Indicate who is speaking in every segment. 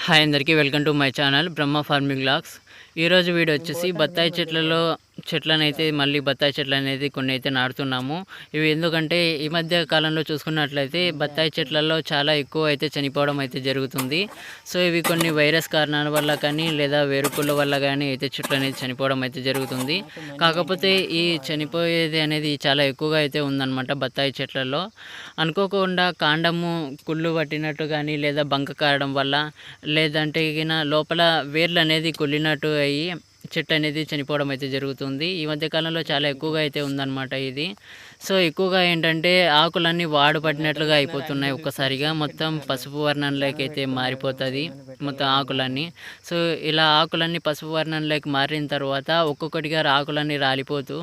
Speaker 1: Hi అందరికీ welcome to my channel Brahma farming logs ఈరోజు video వచ్చేసి బత్తాయి చెట్లలో చెట్లను అయితే మళ్ళీ బత్తాయి చెట్లు అనేది కొన్ని అయితే నాటుతున్నాము. ఇవి ఎందుకంటే ఈ మధ్య కాలంలో చూసుకున్నట్లయితే బత్తాయి చెట్లలో చాలా ఎక్కువ అయితే చనిపోవడం అయితే జరుగుతుంది. సో ఇవి కొన్ని వైరస్ కారణాల వల్ల కానీ లేదా వేరుకుళ్ళ వల్ల కానీ అయితే చెట్లు అనేది చనిపోవడం అయితే జరుగుతుంది. కాకపోతే ఈ చనిపోయేది అనేది చాలా ఎక్కువగా అయితే ఉందన్నమాట బత్తాయి చెట్లలో. అనుకోకుండా కాండము కుళ్ళు పట్టినట్టు కానీ లేదా బంక కారడం వల్ల లేదంటే లోపల వేర్లు అనేది కుళ్ళినట్టు అయ్యి చెట్టు అనేది చనిపోవడం అయితే జరుగుతుంది. ఈ మధ్యకాలంలో చాలా ఎక్కువగా అయితే ఉందన్నమాట ఇది. సో ఎక్కువగా ఏంటంటే ఆకులన్నీ వాడు అయిపోతున్నాయి ఒక్కసారిగా. మొత్తం పసుపు వర్ణంలోకి అయితే మారిపోతుంది మొత్తం ఆకులన్నీ. సో ఇలా ఆకులన్నీ పసుపు వర్ణంలోకి మారిన తర్వాత ఒక్కొక్కటిగా ఆకులన్నీ రాలిపోతూ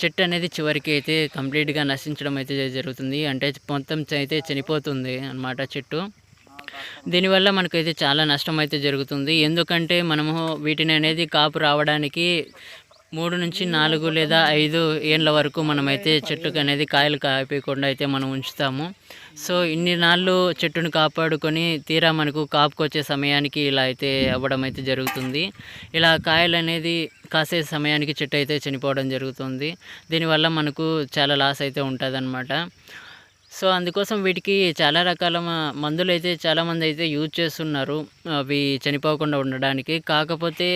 Speaker 1: చెట్టు అనేది చివరికి అయితే కంప్లీట్గా నశించడం అయితే జరుగుతుంది. అంటే మొత్తం అయితే చనిపోతుంది అన్నమాట చెట్టు. దీనివల్ల మనకైతే చాలా నష్టం అయితే జరుగుతుంది. ఎందుకంటే మనము వీటిని అనేది కాపు రావడానికి మూడు నుంచి నాలుగు లేదా ఐదు ఏండ్ల వరకు మనమైతే చెట్టుకు అనేది కాయలు కాయకుండా అయితే మనం ఉంచుతాము. సో ఇన్ని నాళ్ళు చెట్టును కాపాడుకొని తీరా మనకు కాపుకొచ్చే సమయానికి ఇలా అయితే అవ్వడం అయితే జరుగుతుంది. ఇలా కాయలు అనేది కాసే సమయానికి చెట్టు అయితే చనిపోవడం జరుగుతుంది. దీనివల్ల మనకు చాలా లాస్ అయితే ఉంటుంది సో అందుకోసం వీటికి చాలా రకాల మందులు అయితే చాలామంది అయితే యూజ్ చేస్తున్నారు. అవి చనిపోకుండా ఉండడానికి. కాకపోతే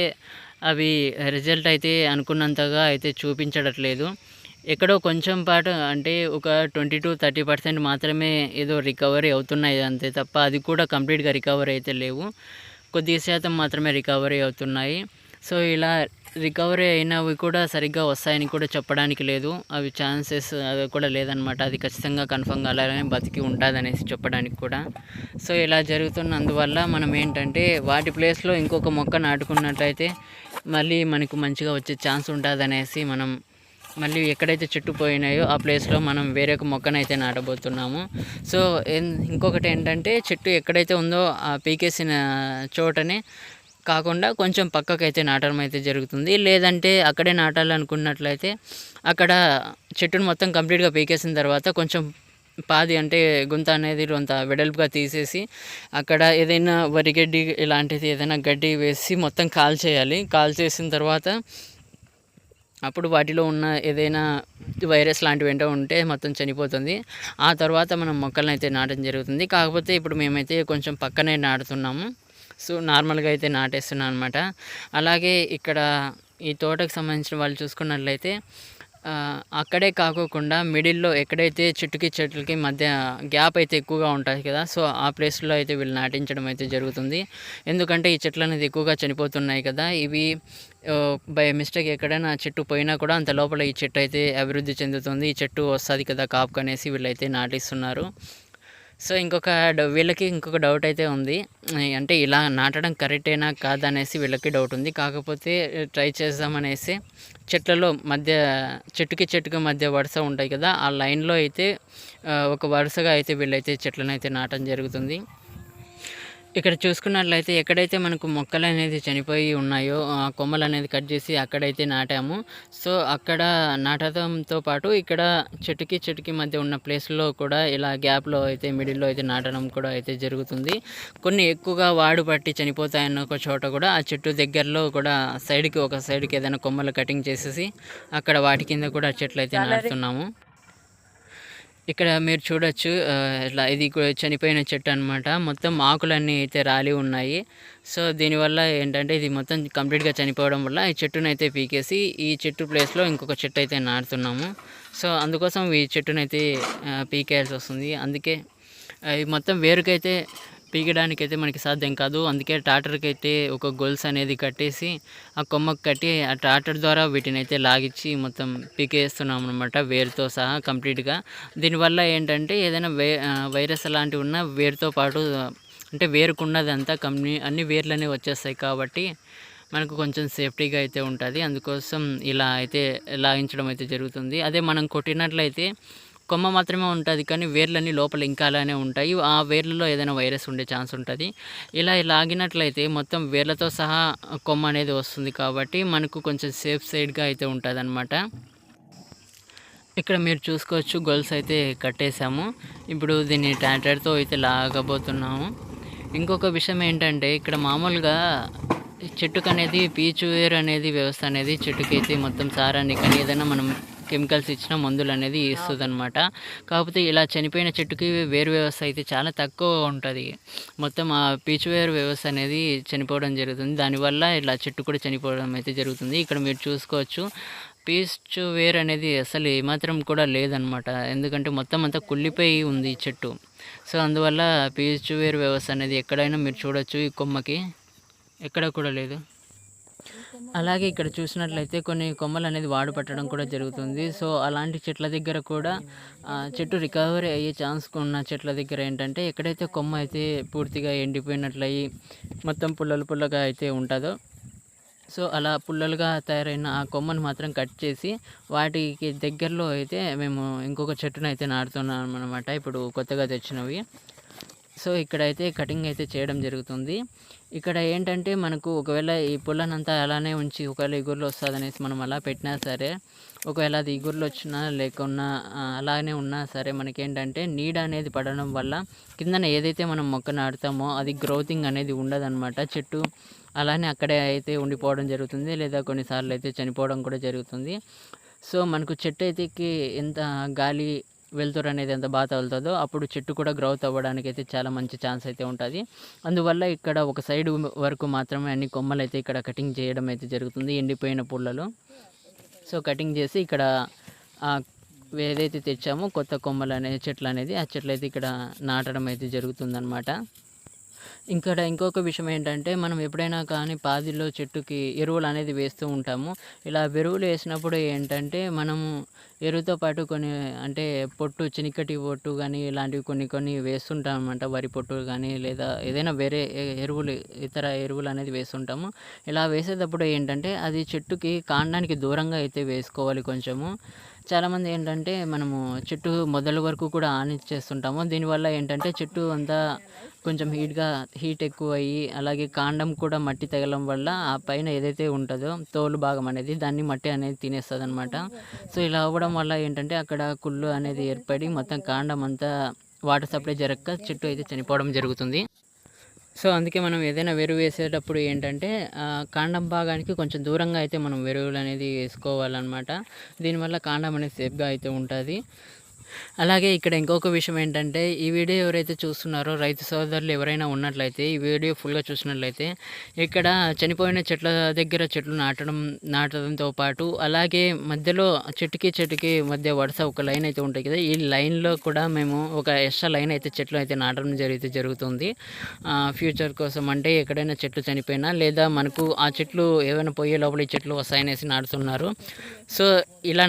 Speaker 1: అవి రిజల్ట్ అయితే అనుకున్నంతగా అయితే చూపించడట్లేదు. ఎక్కడో కొంచెం పాటు అంటే ఒక ట్వంటీ టు థర్టీ పర్సెంట్ మాత్రమే ఏదో రికవరీ అవుతున్నాయి అంతే తప్ప అది కూడా కంప్లీట్గా రికవరీ అయితే లేవు. కొద్ది శాతం మాత్రమే రికవరీ అవుతున్నాయి. సో ఇలా రికవరీ అయినవి కూడా సరిగ్గా వస్తాయని కూడా చెప్పడానికి లేదు. అవి ఛాన్సెస్ అది కూడా లేదనమాట అది ఖచ్చితంగా కన్ఫర్మ్గా అలానే బతికి ఉంటుందనేసి చెప్పడానికి కూడా. సో ఇలా జరుగుతున్నందువల్ల మనం ఏంటంటే వాటి ప్లేస్లో ఇంకొక మొక్క నాటుకున్నట్లయితే మళ్ళీ మనకు మంచిగా వచ్చే ఛాన్స్ ఉంటుందనేసి మనం మళ్ళీ ఎక్కడైతే చెట్టు పోయినాయో ఆ ప్లేస్లో మనం వేరే ఒక మొక్కనైతే నాటబోతున్నాము. సో ఏం- ఇంకొకటి ఏంటంటే చెట్టు ఎక్కడైతే ఉందో ఆ పీకేసిన చోటనే కాకుండా కొంచెం పక్కకైతే నాటడం అయితే జరుగుతుంది. లేదంటే అక్కడే నాటాలనుకున్నట్లయితే అక్కడ చెట్టును మొత్తం కంప్లీట్గా పీకేసిన తర్వాత కొంచెం పాది అంటే గుంత అనేది కొంత వెడల్పుగా తీసేసి అక్కడ ఏదైనా వరి గడ్డి ఇలాంటిది ఏదైనా గడ్డి వేసి మొత్తం కాల్ చేయాలి కాల్ చేసిన తర్వాత అప్పుడు వాటిలో ఉన్న ఏదైనా వైరస్ లాంటివి ఏంటో ఉంటే మొత్తం చనిపోతుంది. ఆ తర్వాత మనం మొక్కలను అయితే నాటడం జరుగుతుంది. కాకపోతే ఇప్పుడు మేమైతే కొంచెం పక్కనే నాటుతున్నాము. సో నార్మల్గా అయితే నాటేస్తున్నాను అనమాట అలాగే ఇక్కడ ఈ తోటకు సంబంధించిన వాళ్ళు చూసుకున్నట్లయితే అక్కడే కాకోకుండా మిడిల్లో ఎక్కడైతే చెట్టుకి చెట్లకి మధ్య గ్యాప్ అయితే ఎక్కువగా ఉంటుంది కదా సో ఆ ప్లేస్లో అయితే వీళ్ళు నాటించడం అయితే జరుగుతుంది. ఎందుకంటే ఈ చెట్లు అనేది ఎక్కువగా చనిపోతున్నాయి కదా ఇవి బై మిస్టేక్ ఎక్కడైనా చెట్టు పోయినా కూడా అంత లోపల ఈ చెట్టు అయితే అభివృద్ధి చెందుతుంది. ఈ చెట్టు వస్తుంది కదా కాపు అనేసి వీళ్ళైతే నాటిస్తున్నారు. సో ఇంకొక డౌ- వీళ్ళకి ఇంకొక డౌట్ అయితే ఉంది. అంటే ఇలా నాటడం కరెక్టేనా కాదనేసి వీళ్ళకి డౌట్ ఉంది. కాకపోతే ట్రై చేద్దామనేసి చెట్లలో మధ్య చెట్టుకి చెట్టుకి మధ్య వరుస ఉంటాయి కదా ఆ లైన్లో అయితే ఒక వరుసగా అయితే వీళ్ళైతే చెట్లను అయితే నాటడం జరుగుతుంది. ఇక్కడ చూసుకున్నట్లయితే ఎక్కడైతే మనకు మొక్కలు అనేది చనిపోయి ఉన్నాయో ఆ కొమ్మలు అనేది కట్ చేసి అక్కడైతే నాటాము. సో అక్కడ నాటడంతో పాటు ఇక్కడ చెట్టుకి చెట్టుకి మధ్య ఉన్న ప్లేస్లో కూడా ఇలా గ్యాప్లో అయితే మిడిల్లో అయితే నాటడం కూడా అయితే జరుగుతుంది. కొన్ని ఎక్కువగా వాడు పట్టి చనిపోతాయన్న ఒక చోట కూడా ఆ చెట్టు దగ్గరలో కూడా సైడ్కి ఒక సైడ్కి ఏదైనా కొమ్మలు కటింగ్ చేసేసి అక్కడ వాటి కింద కూడా చెట్లు అయితే నాటుతున్నాము. ఇక్కడ మీరు చూడొచ్చు ఇట్లా ఇది చనిపోయిన చెట్టు అనమాట మొత్తం ఆకులన్నీ అయితే రాలి ఉన్నాయి. సో దీనివల్ల ఏంటంటే ఇది మొత్తం కంప్లీట్గా చనిపోవడం వల్ల ఈ చెట్టునైతే పీకేసి ఈ చెట్టు ప్లేస్లో ఇంకొక చెట్టు అయితే నాటుతున్నాము. సో అందుకోసం ఈ చెట్టునైతే పీకేయాల్సి వస్తుంది. అందుకే ఇది మొత్తం వేరుకైతే పీకడానికి అయితే మనకి సాధ్యం కాదు. అందుకే ట్రాక్టర్కి అయితే ఒక గొలుసు అనేది కట్టేసి ఆ కొమ్మకు కట్టి ఆ ట్రాక్టర్ ద్వారా వీటిని అయితే లాగిచ్చి మొత్తం పీకేస్తున్నాం అనమాట వేరుతో సహా కంప్లీట్గా. దీనివల్ల ఏంటంటే ఏదైనా వై వైరస్ అలాంటివి ఉన్నా వేరుతో పాటు అంటే వేరుకున్నదంతా కంపెనీ అన్ని వేర్లనే వచ్చేస్తాయి కాబట్టి మనకు కొంచెం సేఫ్టీగా అయితే ఉంటుంది. అందుకోసం ఇలా అయితే లాగించడం అయితే జరుగుతుంది. అదే మనం కొట్టినట్లయితే కొమ్మ మాత్రమే ఉంటుంది కానీ వేర్లన్నీ లోపల ఇంకా అలానే ఉంటాయి. ఆ వేర్లలో ఏదైనా వైరస్ ఉండే ఛాన్స్ ఉంటుంది. ఇలా లాగినట్లయితే మొత్తం వేర్లతో సహా కొమ్మ అనేది వస్తుంది కాబట్టి మనకు కొంచెం సేఫ్ సైడ్గా అయితే ఉంటుంది ఇక్కడ మీరు చూసుకోవచ్చు గొలుసు అయితే కట్టేసాము ఇప్పుడు దీన్ని ట్యాటర్తో అయితే లాగబోతున్నాము. ఇంకొక విషయం ఏంటంటే ఇక్కడ మామూలుగా చెట్టుకు అనేది పీచు వేరు అనేది వ్యవస్థ అనేది చెట్టుకైతే మొత్తం సారాన్ని కానీ ఏదైనా మనం కెమికల్స్ ఇచ్చిన మందులు అనేది ఇస్తుంది అనమాట కాకపోతే ఇలా చనిపోయిన చెట్టుకి వేరు వ్యవస్థ అయితే చాలా తక్కువ ఉంటుంది. మొత్తం ఆ పీచు వేరు వ్యవస్థ అనేది చనిపోవడం జరుగుతుంది. దానివల్ల ఇలా చెట్టు కూడా చనిపోవడం అయితే జరుగుతుంది. ఇక్కడ మీరు చూసుకోవచ్చు పీచు వేరు అనేది అసలు ఏమాత్రం కూడా లేదనమాట ఎందుకంటే మొత్తం అంతా కుళ్ళిపోయి ఉంది ఈ చెట్టు. సో అందువల్ల పీచు వేరు వ్యవస్థ అనేది ఎక్కడైనా మీరు చూడొచ్చు ఈ కొమ్మకి. ఎక్కడ కూడా లేదు. అలాగే ఇక్కడ చూసినట్లయితే కొన్ని కొమ్మలు అనేది వాడు పట్టడం కూడా జరుగుతుంది. సో అలాంటి చెట్ల దగ్గర కూడా చెట్టు రికవరీ అయ్యే ఛాన్స్ ఉన్న చెట్ల దగ్గర ఏంటంటే ఎక్కడైతే కొమ్మ అయితే పూర్తిగా ఎండిపోయినట్లయి మొత్తం పుల్లలు పుల్లగా అయితే ఉంటుందో సో అలా పుల్లలుగా తయారైన ఆ కొమ్మను మాత్రం కట్ చేసి వాటికి దగ్గరలో అయితే మేము ఇంకొక చెట్టును అయితే నాటుతున్నాం అనమాట ఇప్పుడు కొత్తగా తెచ్చినవి. సో ఇక్కడైతే కటింగ్ అయితే చేయడం జరుగుతుంది. ఇక్కడ ఏంటంటే మనకు ఒకవేళ ఈ పుల్లనంతా అలానే ఉంచి ఒకవేళ ఇగుర్లు వస్తుందనేసి మనం అలా పెట్టినా సరే ఒకవేళ అది ఇగుర్లు వచ్చినా లేకున్నా అలానే ఉన్నా సరే మనకేంటంటే నీడ అనేది పడడం వల్ల కిందన ఏదైతే మనం మొక్క నాటుతామో అది గ్రోతింగ్ అనేది ఉండదన్నమాట. చెట్టు అలానే అక్కడే అయితే ఉండిపోవడం జరుగుతుంది లేదా కొన్నిసార్లు అయితే చనిపోవడం కూడా జరుగుతుంది. సో మనకు చెట్టు అయితే ఎంత గాలి వెళ్తురు అనేది ఎంత బాగా తగులుతుందో అప్పుడు చెట్టు కూడా గ్రోత్ అవ్వడానికి అయితే చాలా మంచి ఛాన్స్ అయితే ఉంటుంది. అందువల్ల ఇక్కడ ఒక సైడ్ వరకు మాత్రమే అన్ని కొమ్మలు అయితే ఇక్కడ కటింగ్ చేయడం అయితే జరుగుతుంది ఎండిపోయిన పుల్లలు. సో కటింగ్ చేసి ఇక్కడ ఏదైతే తెచ్చామో కొత్త కొమ్మలు అనే చెట్లు అనేది ఆ చెట్లు అయితే ఇక్కడ నాటడం అయితే జరుగుతుందన్నమాట. ఇక్కడ ఇంకొక విషయం ఏంటంటే మనం ఎప్పుడైనా కానీ పాదిలో చెట్టుకి ఎరువులు అనేది వేస్తూ ఉంటాము. ఇలా ఎరువులు వేసినప్పుడు ఏంటంటే మనము ఎరువుతో పాటు కొన్ని అంటే పొట్టు చినికటి పొట్టు కానీ ఇలాంటివి కొన్ని కొన్ని వేస్తుంటాం అనమాట వరి పొట్టు కానీ లేదా ఏదైనా వేరే ఎరువులు ఇతర ఎరువులు అనేది వేస్తుంటాము. ఇలా వేసేటప్పుడు ఏంటంటే అది చెట్టుకి కాండానికి దూరంగా అయితే వేసుకోవాలి కొంచెము. చాలామంది ఏంటంటే మనము చెట్టు మొదలు వరకు కూడా ఆనిచ్చేస్తుంటాము. దీనివల్ల ఏంటంటే చెట్టు అంతా కొంచెం హీట్గా హీట్ ఎక్కువ అయ్యి అలాగే కాండం కూడా మట్టి తగలడం వల్ల ఆ పైన ఏదైతే ఉంటుందో తోలు భాగం అనేది దాన్ని మట్టి అనేది తినేస్తుంది అనమాట సో ఇలా అవ్వడం వల్ల ఏంటంటే అక్కడ కుళ్ళు అనేది ఏర్పడి మొత్తం కాండం అంతా వాటర్ సప్లై జరగక చెట్టు అయితే చనిపోవడం జరుగుతుంది. సో అందుకే మనం ఏదైనా వెరువు వేసేటప్పుడు ఏంటంటే కాండం భాగానికి కొంచెం దూరంగా అయితే మనం వెరువులు అనేది వేసుకోవాలన్నమాట. దీనివల్ల కాండం అనేది సేఫ్గా అయితే ఉంటుంది. అలాగే ఇక్కడ ఇంకొక విషయం ఏంటంటే ఈ వీడియో ఎవరైతే చూస్తున్నారో రైతు సోదరులు ఎవరైనా ఉన్నట్లయితే ఈ వీడియో ఫుల్గా చూసినట్లయితే ఇక్కడ చనిపోయిన చెట్ల దగ్గర చెట్లు నాటడం నాటడంతో పాటు అలాగే మధ్యలో చెట్టుకి చెట్టుకి మధ్య వరుస ఒక లైన్ అయితే ఉంటాయి కదా ఈ లైన్లో కూడా మేము ఒక ఎక్స్ట్రా లైన్ అయితే చెట్లు అయితే నాటడం జరిగితే జరుగుతుంది. ఫ్యూచర్ కోసం అంటే ఎక్కడైనా చెట్లు చనిపోయినా లేదా మనకు ఆ చెట్లు ఏమైనా పోయే లోపల ఈ చెట్లు వస్తాయనేసి నాటుతున్నారు. సో ఇలా